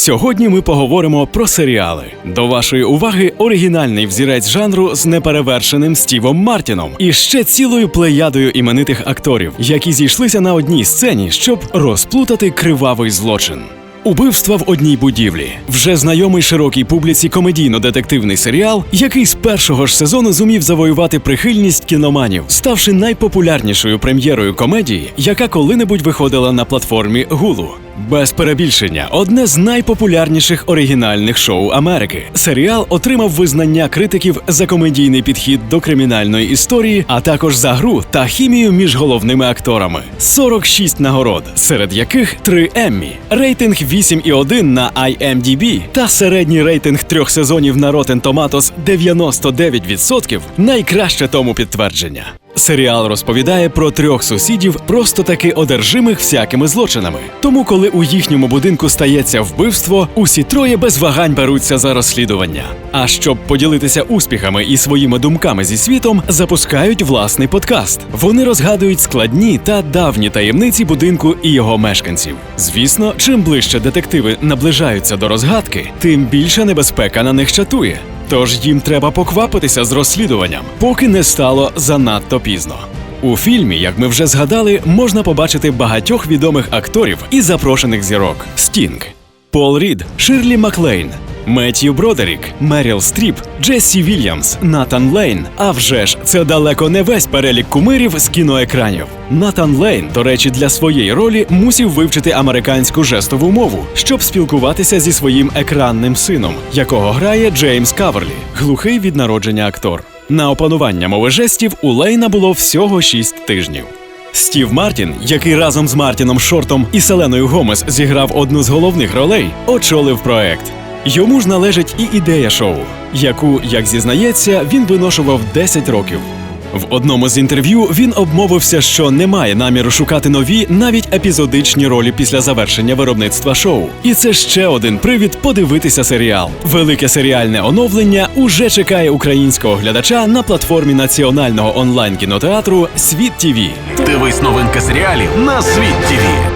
Сьогодні ми поговоримо про серіали. До вашої уваги оригінальний взірець жанру з неперевершеним Стівом Мартіном і ще цілою плеядою іменитих акторів, які зійшлися на одній сцені, щоб розплутати кривавий злочин. Убивства в одній будівлі вже знайомий широкій публіці комедійно-детективний серіал, який з першого ж сезону зумів завоювати прихильність кіноманів, ставши найпопулярнішою прем'єрою комедії, яка коли-небудь виходила на платформі Hulu. Без перебільшення, одне з найпопулярніших оригінальних шоу Америки. Серіал отримав визнання критиків за комедійний підхід до кримінальної історії, а також за гру та хімію між головними акторами. 46 нагород, серед яких 3 Еммі, рейтинг 8,1 на IMDb та середній рейтинг трьох сезонів на Rotten Tomatoes 99% найкраще тому підтвердження. Серіал розповідає про трьох сусідів, просто таки одержимих всякими злочинами. Тому, коли у їхньому будинку стається вбивство, усі троє без вагань беруться за розслідування. А щоб поділитися успіхами і своїми думками зі світом, запускають власний подкаст. Вони розгадують складні та давні таємниці будинку і його мешканців. Звісно, чим ближче детективи наближаються до розгадки, тим більша небезпека на них чатує. Тож їм треба поквапитися з розслідуванням, поки не стало занадто пізно. У фільмі, як ми вже згадали, можна побачити багатьох відомих акторів і запрошених зірок: Стінг, Пол Рід, Ширлі Маклейн, Меттью Бродерік, Меріл Стріп, Джессі Вільямс, Натан Лейн. А вже ж це далеко не весь перелік кумирів з кіноекранів. Натан Лейн, до речі, для своєї ролі мусів вивчити американську жестову мову, щоб спілкуватися зі своїм екранним сином, якого грає Джеймс Каверлі, глухий від народження актор. На опанування мови жестів у Лейна було всього 6 тижнів. Стів Мартін, який разом з Мартіном Шортом і Селеною Гомес зіграв одну з головних ролей, очолив проект. Йому ж належить і ідея шоу, яку, як зізнається, він виношував 10 років. В одному з інтерв'ю він обмовився, що не має наміру шукати нові, навіть епізодичні ролі після завершення виробництва шоу. І це ще один привід подивитися серіал. Велике серіальне оновлення уже чекає українського глядача на платформі національного онлайн кінотеатру Світ ТІВІ. Дивись новинки серіалів на світ ТВ.